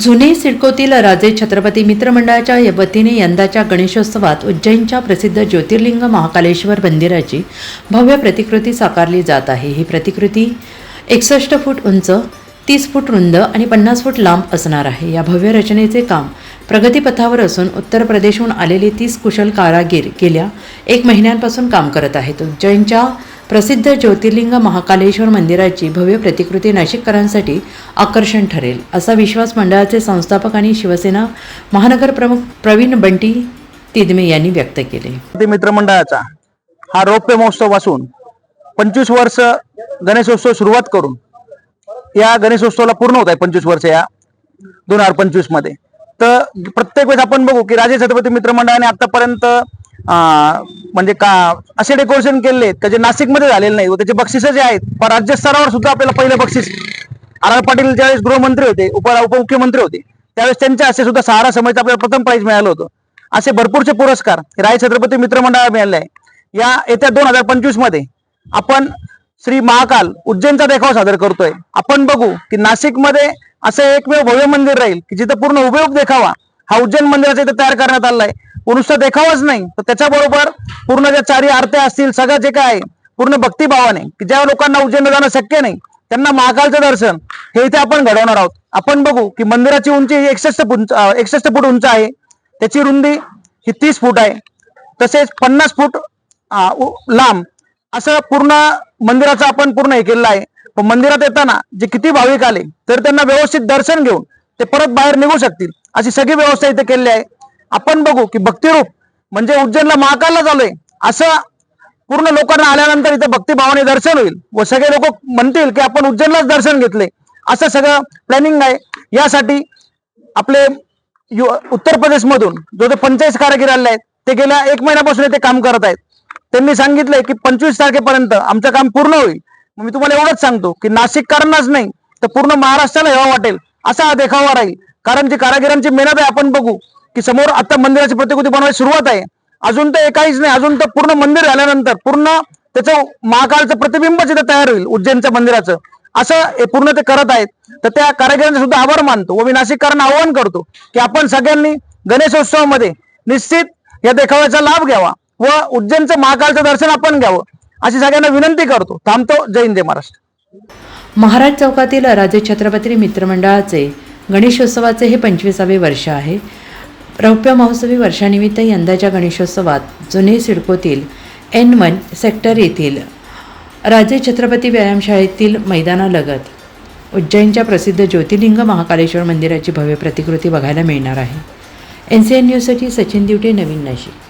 जुने सिडकोतील राजे छत्रपती मित्रमंडळाच्या वतीने यंदाच्या गणेशोत्सवात उज्जैनच्या प्रसिद्ध ज्योतिर्लिंग महाकालेश्वर मंदिराची भव्य प्रतिकृती साकारली जात आहे. ही प्रतिकृती एकसष्ट फूट उंच तीस फूट रुंद आणि पन्नास फूट लांब असणार आहे. या भव्य रचनेचे काम प्रगतीपथावर असून उत्तर प्रदेशहून आलेले तीस कुशल कारागीर गेल्या एक महिन्यांपासून काम करत आहेत. उज्जैनच्या प्रसिद्ध ज्योतिर्लिंग महाकालेश्वर मंदिराची भव्य प्रतिकृती नाशिककरांसाठी आकर्षण ठरेल असा विश्वास मंडळाचे संस्थापक आणि शिवसेना महानगर प्रमुख प्रवीण बंटी तिदमे यांनी व्यक्त केले. मित्रमंडळाचा हा रौप्य महोत्सव असून पंचवीस वर्ष गणेशोत्सव सुरुवात करून या गणेशोत्सवाला पूर्ण होत आहे पंचवीस वर्ष या दोन हजार पंचवीसमध्ये तर प्रत्येक वेळेस आपण बघू की राजे छत्रपती मित्रमंडळाने आतापर्यंत अं, म्हणजे का असे डेकोरेशन केले त्याचे का जे नाशिकमध्ये झालेले नाही व त्याचे बक्षिसं जे आहेत प- राज्य स्तरावर सुद्धा आपल्याला पहिलं बक्षीस आर आर पाटील ज्यावेळेस गृहमंत्री होते उप उपमुख्यमंत्री होते त्यावेळेस त्यांच्या असे सुद्धा सहारा समयचं आपल्याला प्रथम प्राईज मिळालं होतं. असे भरपूरचे पुरस्कार राय छत्रपती मित्रमंडळाला मिळाले आहे. या येत्या दोन हजार पंचवीसमध्ये आपण श्री महाकाल उज्जैनचा देखावा सादर करतोय. आपण बघू की नाशिकमध्ये असं एकमेव भव्य मंदिर राहील की जिथं पूर्ण उपयोग देखावा. हा उज्जैन मंदिराचा इथे तयार करण्यात आलाय. आहे नुसता देखावाच नाही. तर त्याच्याबरोबर पूर्ण ज्या चारी आरत्या असतील सगळं जे काय आहे पूर्ण भक्तिभावाने की ज्या लोकांना उज्जैनला जाणं शक्य नाही त्यांना महाकालचं दर्शन हे इथे आपण घडवणार आहोत. आपण बघू की मंदिराची उंची ही एकसष्ट फुंच एकसष्ट फूट उंच आहे. त्याची रुंदी ही तीस फूट आहे. तसेच पन्नास फूट लांब असं पूर्ण मंदिराचं आपण पूर्ण हे केलेलं आहे. पण मंदिरात येताना जे किती भाविक आले तर त्यांना व्यवस्थित दर्शन घेऊन ते परत बाहेर निघू शकतील. अशी सगळी व्यवस्था इथे केलेली आहे. आपण बघू की भक्तिरूप म्हणजे उज्जैनला महाकालला झालोय असं पूर्ण लोकांना आल्यानंतर इथे भक्तिभावाने दर्शन होईल व सगळे लोक म्हणतील की आपण उज्जैनलाच दर्शन घेतले. असं सगळं प्लॅनिंग आहे. यासाठी आपले यु- उत्तर प्रदेशमधून जो ते पंचायत कारागीर आले आहेत ते गेल्या एक महिन्यापासून इथे काम करत आहेत. त्यांनी सांगितलंय की पंचवीस तारखेपर्यंत आमचं काम पूर्ण होईल. मग मी तुम्हाला एवढंच सांगतो की नाशिककरांनाच नाही तर पूर्ण महाराष्ट्राला हेवा वाटेल असा हा देखावा राहील. कारण जी कारागिरांची मेहनत आहे आपण बघू की समोर आता मंदिराची प्रतिकृती बनवायची सुरुवात आहे. अजून तर काहीच नाही अजून तर पूर्ण मंदिर झाल्यानंतर पूर्ण त्याचं महाकाळचं प्रतिबिंब जिथे तयार होईल उज्जैनच्या मंदिराचं. असं हे पूर्ण ते करत आहेत. तर त्या कारागिरांचे सुद्धा आभार मानतो व मी नाशिककरांना आवाहन करतो की आपण सगळ्यांनी गणेशोत्सवामध्ये निश्चित या देखाव्याचा लाभ घ्यावा व उज्जैनचं महाकालचं दर्शन आपण घ्यावं. अशी सगळ्यांना विनंती करतो. थांबतो. जय हिंद जय महाराष्ट्र. महाराज चौकातील राजे छत्रपती मित्रमंडळाचे गणेशोत्सवाचे हे पंचवीसावे वर्ष आहे. रौप्य महोत्सवी वर्षानिमित्त यंदाच्या गणेशोत्सवात जुने सिडकोतील एन वन सेक्टर येथील राजे छत्रपती व्यायामशाळेतील मैदानालगत उज्जैनच्या प्रसिद्ध ज्योतिर्लिंग महाकालेश्वर मंदिराची भव्य प्रतिकृती बघायला मिळणार आहे. एन सी एन न्यूजसाठी सचिन दिवटे नवीन नाशिक.